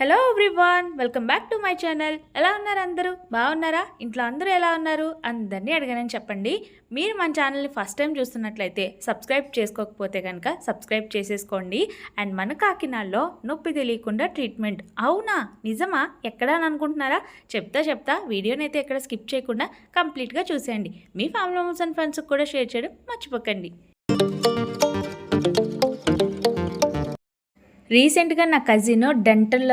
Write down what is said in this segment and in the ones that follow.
Hello everyone welcome back to my channel ఎలా ఉన్నారు అందరూ? బాగున్నారా? ఇంట్లో అందరూ ఎలా ఉన్నారు? అందరినీ అడగనని చెప్పండి. మీరు మన ఛానల్ని ఫస్ట్ టైం చూస్తున్నట్లయితే సబ్స్క్రైబ్ చేసుకోకపోతే కనుక సబ్స్క్రైబ్ చేసేసుకోండి. అండ్ మన కాకినాడలో నొప్పి తెలియకుండా ట్రీట్మెంట్ అవునా? నిజమా? ఎక్కడా అని అనుకుంటున్నారా? చెప్తా చెప్తా వీడియోని అయితే ఎక్కడ స్కిప్ చేయకుండా కంప్లీట్గా చూసేయండి. మీ ఫ్యామిలీ మెంబర్స్ అండ్ ఫ్రెండ్స్కి కూడా షేర్ చేయడం మర్చిపోకండి. రీసెంట్గా నా కజిన్ డెంటల్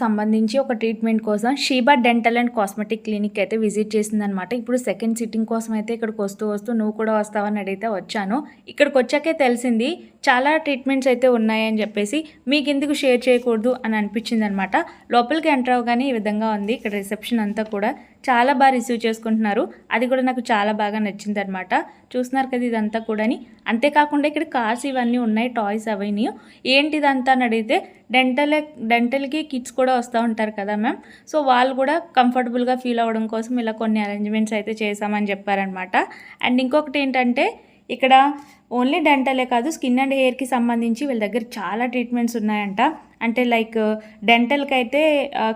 సంబంధించి ఒక ట్రీట్మెంట్ కోసం Sheeba dental and cosmetic clinic అయితే విజిట్ చేసిందనమాట ఇప్పుడు సెకండ్ సిట్టింగ్ కోసం అయితే ఇక్కడికి వస్తూ వస్తూ నువ్వు కూడా వస్తావని అడిగితే వచ్చాను. ఇక్కడికి వచ్చాకే తెలిసింది చాలా ట్రీట్మెంట్స్ అయితే ఉన్నాయని చెప్పేసి మీకు ఎందుకు షేర్ చేయకూడదు అని అనిపించింది అనమాట లోపలికి ఎంటర్ అవగానే ఈ విధంగా ఉంది. ఇక్కడ రిసెప్షన్ అంతా కూడా చాలా బాగా రిసీవ్ చేసుకుంటున్నారు. అది కూడా నాకు చాలా బాగా నచ్చింది అనమాట చూస్తున్నారు కదా ఇదంతా కూడాని. అంతేకాకుండా ఇక్కడ కార్స్ ఇవన్నీ ఉన్నాయి టాయ్స్ అవన్నీ ఏంటి ఇదంతా అని అడిగితే డెంటల్ డెంటల్కి కిడ్స్ కూడా వస్తూ ఉంటారు కదా మ్యామ్. సో వాళ్ళు కూడా కంఫర్టబుల్గా ఫీల్ అవ్వడం కోసం ఇలా కొన్ని అరేంజ్మెంట్స్ అయితే చేశామని చెప్పారనమాట అండ్ ఇంకొకటి ఏంటంటే ఇక్కడ ఓన్లీ డెంటలే కాదు స్కిన్ అండ్ హెయిర్కి సంబంధించి వీళ్ళ దగ్గర చాలా ట్రీట్మెంట్స్ ఉన్నాయంట. అంటే లైక్ డెంటల్కి అయితే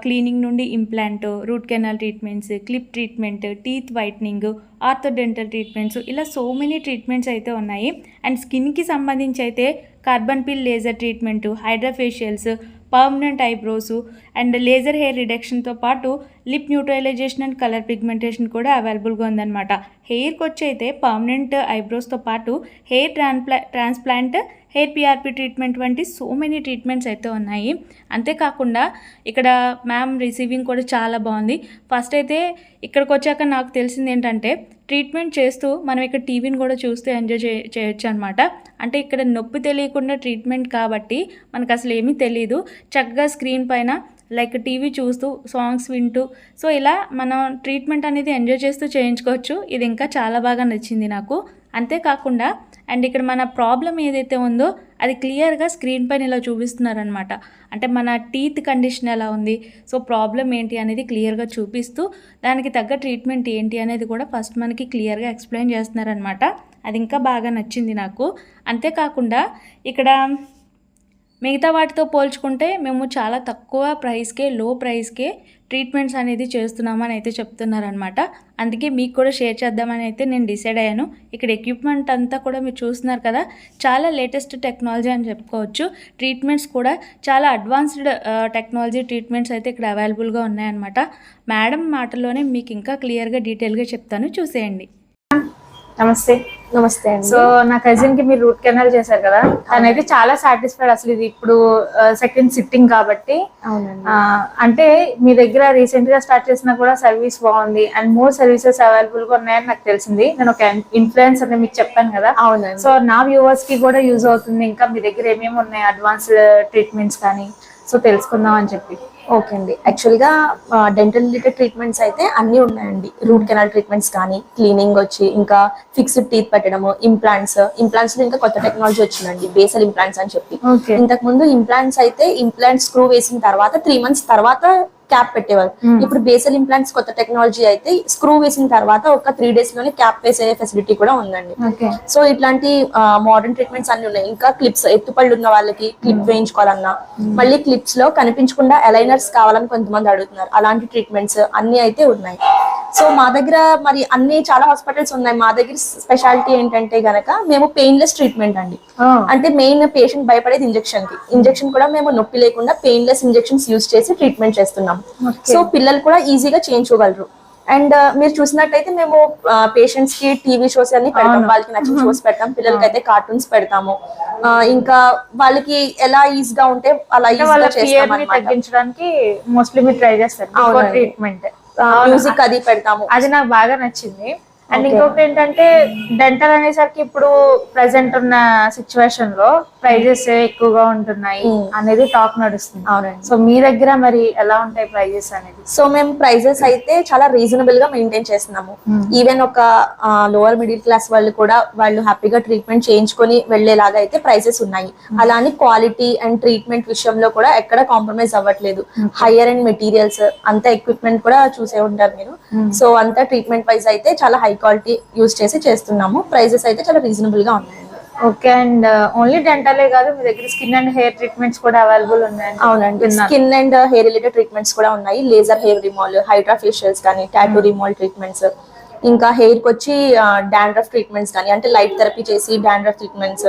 క్లీనింగ్ నుండి implant root canal treatments clip treatment teeth whitening ortho dental treatments ఇలా సో మెనీ ట్రీట్మెంట్స్ అయితే ఉన్నాయి. అండ్ స్కిన్కి సంబంధించి అయితే carbon peel laser treatment hydrafacials permanent eyebrows and laser hair రిడక్షన్తో పాటు lip neutralisation and colour pigmentation కూడా అవైలబుల్గా ఉందన్నమాట. హెయిర్కి వచ్చి అయితే పర్మనెంట్ ఐబ్రోస్తో పాటు hair transplant transplant hair PRP treatment వంటి సో మెనీ ట్రీట్మెంట్స్ అయితే ఉన్నాయి. అంతేకాకుండా ఇక్కడ మ్యామ్ రిసీవింగ్ కూడా చాలా బాగుంది. ఫస్ట్ అయితే ఇక్కడికి వచ్చాక నాకు తెలిసింది ఏంటంటే ట్రీట్మెంట్ చేస్తూ మనం ఇక్కడ టీవీని కూడా చూస్తూ ఎంజాయ్ చే చేయొచ్చు అనమాట అంటే ఇక్కడ నొప్పి తెలియకుండా ట్రీట్మెంట్ కాబట్టి మనకు అసలు ఏమీ తెలియదు చక్కగా స్క్రీన్ పైన లైక్ టీవీ చూస్తూ సాంగ్స్ వింటూ. సో ఇలా మనం ట్రీట్మెంట్ అనేది ఎంజాయ్ చేస్తూ చేయించుకోవచ్చు. ఇది ఇంకా చాలా బాగా నచ్చింది నాకు. అంతేకాకుండా అండ్ ఇక్కడ మన ప్రాబ్లం ఏదైతే ఉందో అది క్లియర్గా స్క్రీన్ పైన ఇలా చూపిస్తున్నారనమాట అంటే మన టీత్ కండిషన్ ఎలా ఉంది? సో ప్రాబ్లం ఏంటి అనేది క్లియర్గా చూపిస్తూ దానికి తగ్గ ట్రీట్మెంట్ ఏంటి అనేది కూడా ఫస్ట్ మనకి క్లియర్గా ఎక్స్ప్లెయిన్ చేస్తున్నారనమాట అది ఇంకా బాగా నచ్చింది నాకు. అంతేకాకుండా ఇక్కడ మిగతా వాటితో పోల్చుకుంటే మేము చాలా తక్కువ ప్రైస్కే లో ప్రైస్కే ట్రీట్మెంట్స్ అనేది చేస్తున్నామని అయితే చెప్తున్నారనమాట అందుకే మీకు కూడా షేర్ చేద్దామని అయితే నేను డిసైడ్ అయ్యాను. ఇక్కడ ఎక్విప్మెంట్ అంతా కూడా మీరు చూస్తున్నారు కదా చాలా లేటెస్ట్ టెక్నాలజీ అని చెప్పుకోవచ్చు. ట్రీట్మెంట్స్ కూడా చాలా అడ్వాన్స్డ్ టెక్నాలజీ ట్రీట్మెంట్స్ అయితే ఇక్కడ అవైలబుల్గా ఉన్నాయన్నమాట. మేడం మాటలోనే మీకు ఇంకా క్లియర్గా డీటెయిల్గా చెప్తాను. చూసేయండి. నమస్తే. నమస్తే అండి. సో నా కజిన్కి మీరు రూట్ కెనాల్ చేశారు కదా? తనైతే చాలా సాటిస్ఫైడ్ అసలు ఇది ఇప్పుడు సెకండ్ సిట్టింగ్ కాబట్టి. అంటే మీ దగ్గర రీసెంట్గా స్టార్ట్ చేసినా కూడా సర్వీస్ బాగుంది అండ్ మోర్ సర్వీసెస్ అవైలబుల్గా ఉన్నాయని నాకు తెలిసింది. నేను ఒక ఇన్ఫ్లుయెన్స్ అని మీకు చెప్పాను కదా? అవునండి. సో నా వ్యూవర్స్కి కూడా యూజ్ అవుతుంది. ఇంకా మీ దగ్గర ఏమేమి ఉన్నాయి? అడ్వాన్స్డ్ ట్రీట్మెంట్స్ కానీ. సో తెలుసుకుందాం అని చెప్పి. ఓకే అండి. యాక్చువల్గా డెంటల్ రిలేటెడ్ ట్రీట్మెంట్స్ అయితే అన్ని ఉన్నాయండి. రూట్ కెనాల్ ట్రీట్మెంట్స్ కానీ క్లీనింగ్ వచ్చి ఇంకా ఫిక్స్డ్ టీత్ పెట్టడము ఇంప్లాంట్స్ ఇంప్లాంట్స్లో ఇంకా కొత్త టెక్నాలజీ వచ్చిందండి. బేసల్ ఇంప్లాంట్స్ అని చెప్పి. ఇంతకు ముందు ఇంప్లాంట్స్ అయితే ఇంప్లాంట్ స్క్రూ వేసిన తర్వాత త్రీ మంత్స్ తర్వాత క్యాప్ పెట్టేవారు Hmm. ఇప్పుడు బేసల్ ఇంప్లాంట్స్ కొత్త టెక్నాలజీ అయితే స్క్రూ వేసిన తర్వాత ఒక త్రీ డేస్లోనే క్యాప్ వేసే ఫెసిలిటీ కూడా ఉందండి. సో ఇట్లాంటి మోడర్న్ ట్రీట్మెంట్స్ అన్ని ఉన్నాయి. ఇంకా క్లిప్స్ ఎత్తుపళ్ళు ఉన్న వాళ్ళకి క్లిప్ వేయించుకోవాలన్నా మళ్ళీ క్లిప్స్లో కనిపించకుండా అలైనర్స్ కావాలని కొంతమంది అడుగుతున్నారు. అలాంటి ట్రీట్మెంట్స్ అన్ని అయితే ఉన్నాయి. సో మా దగ్గర మరి అన్ని చాలా హాస్పిటల్స్ ఉన్నాయి. మా దగ్గర స్పెషాలిటీ ఏంటంటే గనక మేము పెయిన్లెస్ ట్రీట్మెంట్ అండి. అంటే మెయిన్ పేషెంట్ భయపడేది ఇంజెక్షన్కి. ఇంజెక్షన్ కూడా మేము నొప్పి లేకుండా పెయిన్లెస్ ఇంజెక్షన్స్ యూస్ చేసి ట్రీట్మెంట్ చేస్తున్నాం. సో పిల్లలు కూడా ఈజీగా చేయించుకోగలరు అండ్ మీరు చూసినట్టయితే మేము పేషెంట్స్కి టీవీ షోస్ అన్ని పెడతాం. వాళ్ళకి నచ్చిన షోస్ పెడతాం. పిల్లలకి అయితే కార్టూన్స్ పెడతాము. ఇంకా వాళ్ళకి ఎలా ఈజీ గా ఉంటే అలా ఈజీగా చేస్తాం తగ్గించడానికి మోస్ట్లీ మీరు ట్రై చేస్తారు. ట్రీట్మెంట్ మ్యూజిక్ అది పెడతాము. అది నాకు బాగా నచ్చింది. అండ్. ఇంకొకటి ఏంటంటే డెంటల్ అనేసరికి ఇప్పుడు ప్రెసెంట్ ఉన్న సిచ్యువేషన్లో ప్రైజెస్ ఎక్కువగా ఉంటున్నాయి Mm. అనేది టాక్ నడుస్తుంది. అవునండి. సో మీ దగ్గర మరి ఎలా ఉంటాయి ప్రైజెస్ అనేది? సో మేము ప్రైజెస్ అయితే చాలా రీజనబుల్గా మెయింటైన్ చేస్తున్నాము. Hmm. ఈవెన్ ఒక లోవర్ మిడిల్ క్లాస్ వాళ్ళు కూడా వాళ్ళు హ్యాపీగా ట్రీట్మెంట్ చేయించుకొని వెళ్ళేలాగా అయితే ప్రైసెస్ ఉన్నాయి. అలానే క్వాలిటీ అండ్ ట్రీట్మెంట్ విషయంలో కూడా ఎక్కడ కాంప్రమైజ్ అవ్వట్లేదు. హైయర్ అండ్ మెటీరియల్స్ అంత ఎక్విప్మెంట్ కూడా చూసే ఉంటారు మీరు. Hmm. సో అంత ట్రీట్మెంట్ వైజ్ అయితే చాలా హై క్వాలిటీ యూస్ చేసి చేస్తున్నాము. ప్రైజెస్ అయితే చాలా రీజనబుల్గా ఉన్నాయి. ఓకే అండ్ ఓన్లీ డెంటలే కాదు మీ దగ్గర స్కిన్ అండ్ హెయిర్ ట్రీట్మెంట్స్ కూడా అవైలబుల్ ఉన్నాయండి. అవునండి. Skin and hair related treatments కూడా ఉన్నాయి. Laser hair removal hydra facials కానీ టాటూ రిమూవల్ ట్రీట్మెంట్స్ ఇంకా హెయిర్కి వచ్చి డాండ్రఫ్ ట్రీట్మెంట్స్ కానీ అంటే లైట్ థెరపీ చేసి డాండ్రఫ్ ట్రీట్మెంట్స్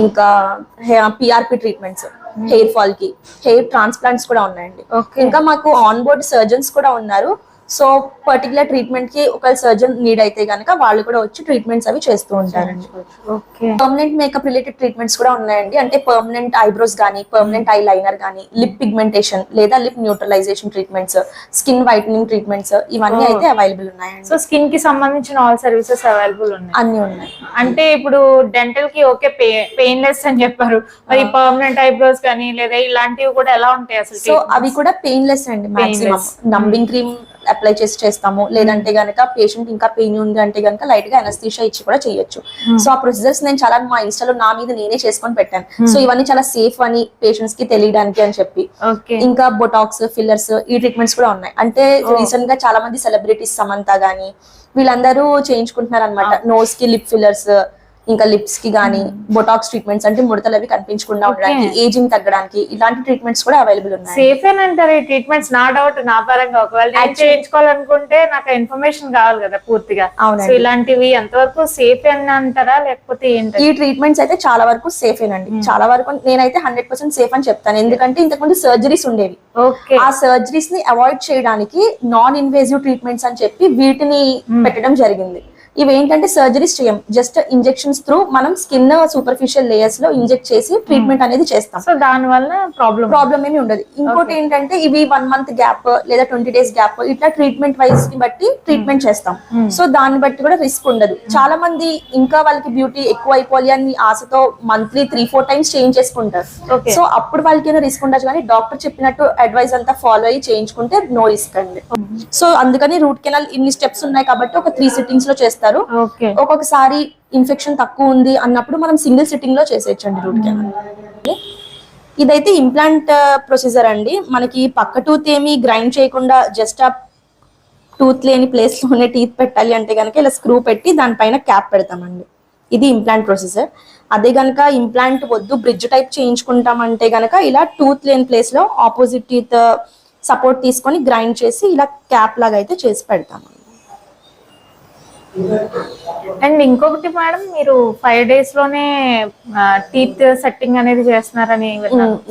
ఇంకా పిఆర్పి ట్రీట్మెంట్స్ హెయిర్ ఫాల్కి హెయిర్ ట్రాన్స్ప్లాంట్స్ కూడా ఉన్నాయండి. ఇంకా మాకు ఆన్ బోర్డ్ సర్జన్స్ కూడా ఉన్నారు. సో పర్టికులర్ ట్రీట్మెంట్కి ఒక సర్జన్ నీడ్ అయితే గనక వాళ్ళు కూడా వచ్చి ట్రీట్మెంట్స్ అవి చేస్తూ ఉంటారండి. పర్మనెంట్ మేకప్ రిలేటెడ్ ట్రీట్మెంట్స్ కూడా ఉన్నాయండి. అంటే పర్మనెంట్ ఐబ్రోస్ కానీ పర్మనెంట్ ఐ లైనర్ కానీ లిప్ పిగ్మెంటేషన్ లేదా lip neutralisation treatments skin whitening treatments ఇవన్నీ Oh. అయితే అవైలబుల్ ఉన్నాయండి. సో స్కిన్కి సంబంధించిన ఆల్ సర్వీసెస్ అవైలబుల్ ఉన్నాయి. అన్ని ఉన్నాయి. అంటే ఇప్పుడు డెంటల్కి ఓకే పెయిన్లెస్ అని చెప్పారు. మరి పర్మనెంట్ ఐబ్రోస్ కానీ లేదా ఇలాంటివి కూడా ఎలా ఉంటాయి అసలు సో అవి కూడా పెయిన్లెస్ అండి మాక్సిమం. నంబింగ్ క్రీమ్ అప్లై చేసి చేస్తాము. లేదంటే గనక పేషెంట్ ఇంకా పెయిన్ ఉంది అంటే గనక లైట్గా అనస్థీషియా ఇచ్చి కూడా చేయొచ్చు. Hmm. సో ఆ ప్రొసీజర్స్ నేను చాలా మా ఇన్స్టాలో నా మీద నేనే చేసుకొని పెట్టాను. సో ఇవన్నీ చాలా సేఫ్ అని పేషెంట్స్కి తెలియడానికి అని చెప్పి. ఇంకా బొటాక్స్ ఫిల్లర్స్ ఈ ట్రీట్మెంట్స్ కూడా ఉన్నాయి. అంటే Oh. రీసెంట్గా చాలా మంది సెలబ్రిటీస్ సమంత గానీ వీళ్ళందరూ చేయించుకుంటున్నారు అనమాట. నోస్కి లిప్ ఫిల్లర్స్ ఇంకా లిప్స్కి గానీ బొటాక్స్ ట్రీట్మెంట్స్ అంటే ముడతలు అవి కనిపించకుండా. ఉండడానికి ఏజింగ్ తగ్గడానికి ఇలాంటి ట్రీట్మెంట్స్ కూడా అవైలబుల్ ఉన్నాయి. సేఫ్ అంటారు ఈ ట్రీట్మెంట్స్ నా డౌట్ నా పరంగా ఒకవేళ నేను చేయించుకోవాలనుకుంటే నాకు ఇన్ఫర్మేషన్ కావాలి కదా పూర్తిగా. అవునండి. సో ఇలాంటివి ఎంతవరకు సేఫ్ అని అంటారా లేకపోతే ఏంటి ఈ ట్రీట్మెంట్స్ అయితే చాలా వరకు సేఫ్ ఏనండి. Hmm. చాలా వరకు నేనైతే హండ్రెడ్ పర్సెంట్ సేఫ్ అని చెప్తాను. ఎందుకంటే ఇంతకుముందు సర్జరీస్ ఉండేవి. ఓకే ఆ సర్జరీస్ని అవాయిడ్ చేయడానికి నాన్ ఇన్వేజివ్ ట్రీట్మెంట్స్ అని చెప్పి వీటిని Hmm. పెట్టడం జరిగింది. ఇవి ఏంటంటే సర్జరీస్ చేయం జస్ట్ ఇంజెక్షన్స్ త్రూ మనం స్కిన్ సూపర్ఫిషియల్ లేయర్స్లో ఇంజెక్ట్ చేసి ట్రీట్మెంట్ అనేది చేస్తాం. సో దాని వల్ల ప్రాబ్లం ప్రాబ్లం ఏమి ఉండదు. ఇంకోటి. ఏంటంటే ఇవి వన్ మంత్ గ్యాప్ లేదా ట్వంటీ డేస్ గ్యాప్ ఇట్లా ట్రీట్మెంట్ వైజ్ని బట్టి ట్రీట్మెంట్ చేస్తాం. Hmm. సో దాన్ని బట్టి కూడా రిస్క్ ఉండదు. చాలా మంది ఇంకా వాళ్ళకి బ్యూటీ ఎక్కువ అయిపోవాలి అని ఆశతో monthly three four times change చేసుకుంటారు. సో అప్పుడు వాళ్ళకి ఏమైనా రిస్క్ ఉండొచ్చు కానీ డాక్టర్ చెప్పినట్టు అడ్వైస్ అంతా ఫాలో అయ్యి చేయించుకుంటే నో రిస్క్ అండి. సో అందుకని రూట్ కెనాల్ ఇన్ని స్టెప్స్ ఉన్నాయి కాబట్టి ఒక త్రీ సిట్టింగ్స్లో చేస్తారు. ఓకే. ఒక్కొక్కసారి ఇన్ఫెక్షన్ తక్కువ ఉంది అన్నప్పుడు మనం సింగిల్ సిట్టింగ్లో చేసేయచ్చండి రూట్ కెనాల్ ఇదైతే ఇంప్లాంట్ ప్రొసీజర్ అండి. మనకి పక్క టూత్ ఏమి గ్రైండ్ చేయకుండా జస్ట్ ఆ టూత్ లేని ప్లేస్లోనే టీత్ పెట్టాలి అంటే కనుక ఇలా స్క్రూ పెట్టి దానిపైన క్యాప్ పెడతామండి. ఇది ఇంప్లాంట్ ప్రొసీజర్ అదే గనక ఇంప్లాంట్ వద్దు బ్రిడ్జ్ టైప్ చేయించుకుంటామంటే గనక ఇలా టూత్ లేని ప్లేస్లో ఆపోజిట్ టీత్ సపోర్ట్ తీసుకొని గ్రైండ్ చేసి ఇలా క్యాప్ లాగా అయితే చేసి పెడతామండి అండ్ ఇంకొకటి మేడం మీరు ఫైవ్ డేస్లోనే టీత్ సెట్టింగ్ అనేది చేస్తున్నారని.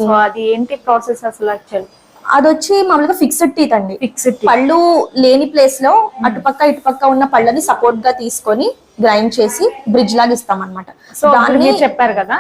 సో అది ఏంటి ప్రాసెస్ అసలు యాక్చువల్ అది వచ్చి మామూలుగా ఫిక్స్డ్ టీత్ అండి. ఫిక్స్డ్ పళ్ళు లేని ప్లేస్లో అటుపక్క ఇటుపక్క ఉన్న పళ్ళని సపోర్ట్గా తీసుకొని గ్రైండ్ చేసి బ్రిడ్జ్ లాగా ఇస్తాం అనమాట చెప్పారు కదా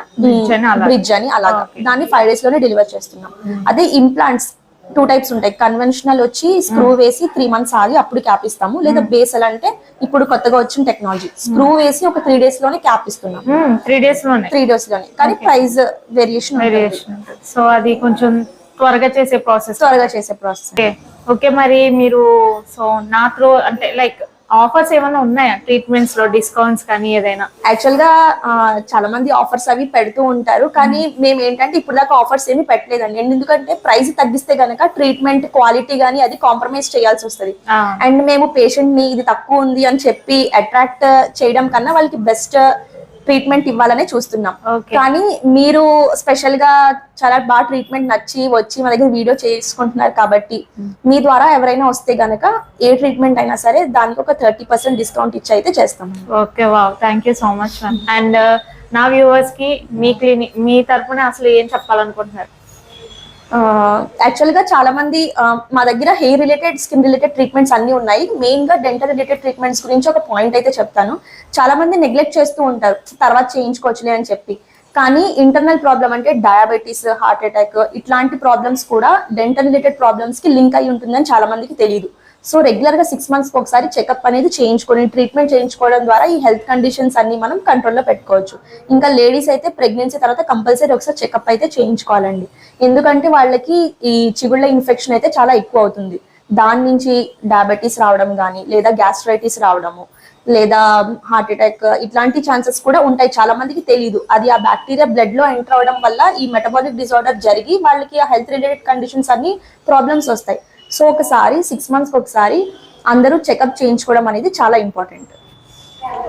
బ్రిడ్జ్ అని అలాగా. దాన్ని ఫైవ్ డేస్లోనే డెలివర్ చేస్తున్నాం. అదే ఇంప్లాంట్స్ టూ టైప్స్ ఉంటాయి. కన్వెన్షనల్ వచ్చి స్క్రూ వేసి త్రీ మంత్స్ ఆగి అప్పుడు క్యాప్ ఇస్తాము. లేదా బేస్ ఎలా అంటే ఇప్పుడు కొత్తగా వచ్చిన టెక్నాలజీ స్క్రూ వేసి ఒక త్రీ డేస్లోనే క్యాప్ ఇస్తున్నాం. త్రీ డేస్లోనే. త్రీ డేస్లోనే. కానీ ప్రైస్ వేరియేషన్ వేరియేషన్ సో అది కొంచెం త్వరగా చేసే ప్రాసెస్ త్వరగా చేసే ప్రాసెస్ ఓకే ఓకే మరి మీరు సో నా త్రో అంటే లైక్ ఆఫర్స్ ఏమైనా ఉన్నాయా? ట్రీట్మెంట్స్లో డిస్కౌంట్స్ కానీ ఏదైనా? యాక్చువల్గా చాలా మంది ఆఫర్స్ అవి పెడుతూ ఉంటారు. కానీ మేము ఏంటంటే ఇప్పుడు దాకా ఆఫర్స్ ఏమి పెట్టలేదండి. అండ్ ఎందుకంటే ప్రైస్ తగ్గిస్తే గనక ట్రీట్మెంట్ క్వాలిటీ గానీ అది కాంప్రమైజ్ చేయాల్సి వస్తుంది. అండ్ మేము పేషెంట్ని ఇది తక్కువ ఉంది అని చెప్పి అట్రాక్ట్ చేయడం కన్నా వాళ్ళకి బెస్ట్ ట్రీట్మెంట్ ఇవ్వాలనే చూస్తున్నాం. కానీ మీరు స్పెషల్గా చాలా బాగా ట్రీట్మెంట్ నచ్చి వచ్చి మా దగ్గర వీడియో చేసుకుంటున్నారు కాబట్టి మీ ద్వారా ఎవరైనా వస్తే గనక ఏ ట్రీట్మెంట్ అయినా సరే దానికి ఒక థర్టీ పర్సెంట్ డిస్కౌంట్ ఇచ్చి అయితే చేస్తాం. Okay wow thank you so much and నా వ్యూవర్స్కి మీ క్లినిక్ మీ తరపున అసలు ఏం చెప్పాలనుకుంటున్నారు? యాక్చువల్గా చాలా మంది మా దగ్గర hair related skin related treatments అన్ని ఉన్నాయి. మెయిన్గా డెంటల్ రిలేటెడ్ ట్రీట్మెంట్స్ గురించి ఒక పాయింట్ అయితే చెప్తాను. చాలా మంది నెగ్లెక్ట్ చేస్తూ ఉంటారు. తర్వాత చేయించుకోవచ్చులే అని చెప్పి. కానీ ఇంటర్నల్ ప్రాబ్లం అంటే డయాబెటీస్ హార్ట్ అటాక్ ఇట్లాంటి ప్రాబ్లమ్స్ కూడా డెంటల్ రిలేటెడ్ ప్రాబ్లమ్స్కి లింక్ అయి ఉంటుందని చాలా మందికి తెలియదు సో రెగ్యులర్గా సిక్స్ మంత్స్ ఒకసారి చెకప్ అనేది చేయించుకొని ట్రీట్మెంట్ చేయించుకోవడం ద్వారా ఈ హెల్త్ కండిషన్స్ అన్ని మనం కంట్రోల్లో పెట్టుకోవచ్చు. ఇంకా లేడీస్ అయితే ప్రెగ్నెన్సీ తర్వాత కంపల్సరీ ఒకసారి చెకప్ అయితే చేయించుకోవాలండి. ఎందుకంటే వాళ్ళకి ఈ చిగుళ్ళ ఇన్ఫెక్షన్ అయితే చాలా ఎక్కువ అవుతుంది. దాని నుంచి డయాబెటీస్ రావడం కానీ లేదా గ్యాస్ట్రైటిస్ రావడము లేదా హార్ట్ అటాక్ ఇట్లాంటి ఛాన్సెస్ కూడా ఉంటాయి. చాలా మందికి తెలియదు అది ఆ బ్యాక్టీరియా బ్లడ్లో ఎంటర్ అవడం వల్ల ఈ మెటబాలిక్ డిజార్డర్ జరిగి వాళ్ళకి ఆ హెల్త్ రిలేటెడ్ కండిషన్స్ అన్ని ప్రాబ్లమ్స్ వస్తాయి. సో ఒకసారి సిక్స్ మంత్స్ ఒకసారి అందరూ చెకప్ చేయించుకోవడం అనేది చాలా ఇంపార్టెంట్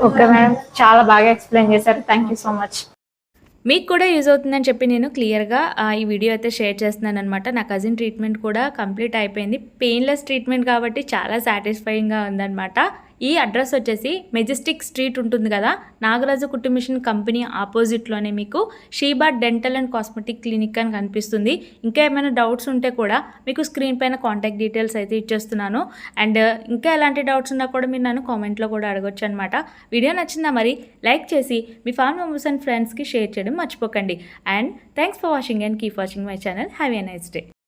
ఓకే మేడం చాలా బాగా ఎక్స్ప్లెయిన్ చేశారు. థ్యాంక్ యూ సో మచ్ మీకు కూడా యూజ్ అవుతుందని చెప్పి నేను క్లియర్గా ఈ వీడియో అయితే షేర్ చేస్తున్నాను అనమాట నా కజిన్ ట్రీట్మెంట్ కూడా కంప్లీట్ అయిపోయింది. పెయిన్లెస్ ట్రీట్మెంట్ కాబట్టి చాలా సాటిస్ఫైయింగ్గా ఉందన్నమాట. ఈ అడ్రస్ వచ్చేసి మెజెస్టిక్ స్ట్రీట్ ఉంటుంది కదా నాగరాజు కుట్టు మిషన్ కంపెనీ ఆపోజిట్లోనే మీకు Sheeba dental and cosmetic clinic అని కనిపిస్తుంది. ఇంకా ఏమైనా డౌట్స్ ఉంటే కూడా మీకు స్క్రీన్ పైన కాంటాక్ట్ డీటెయిల్స్ అయితే ఇచ్చేస్తున్నాను. అండ్ ఇంకా ఎలాంటి డౌట్స్ ఉన్నా కూడా మీరు నన్ను కామెంట్లో కూడా అడగొచ్చు అనమాట వీడియో నచ్చిందా మరి? లైక్ చేసి మీ ఫ్యామిలీ మెంబర్స్ అండ్ ఫ్రెండ్స్కి షేర్ చేయడం మర్చిపోకండి. And thanks for watching and keep watching my channel. Have a nice day.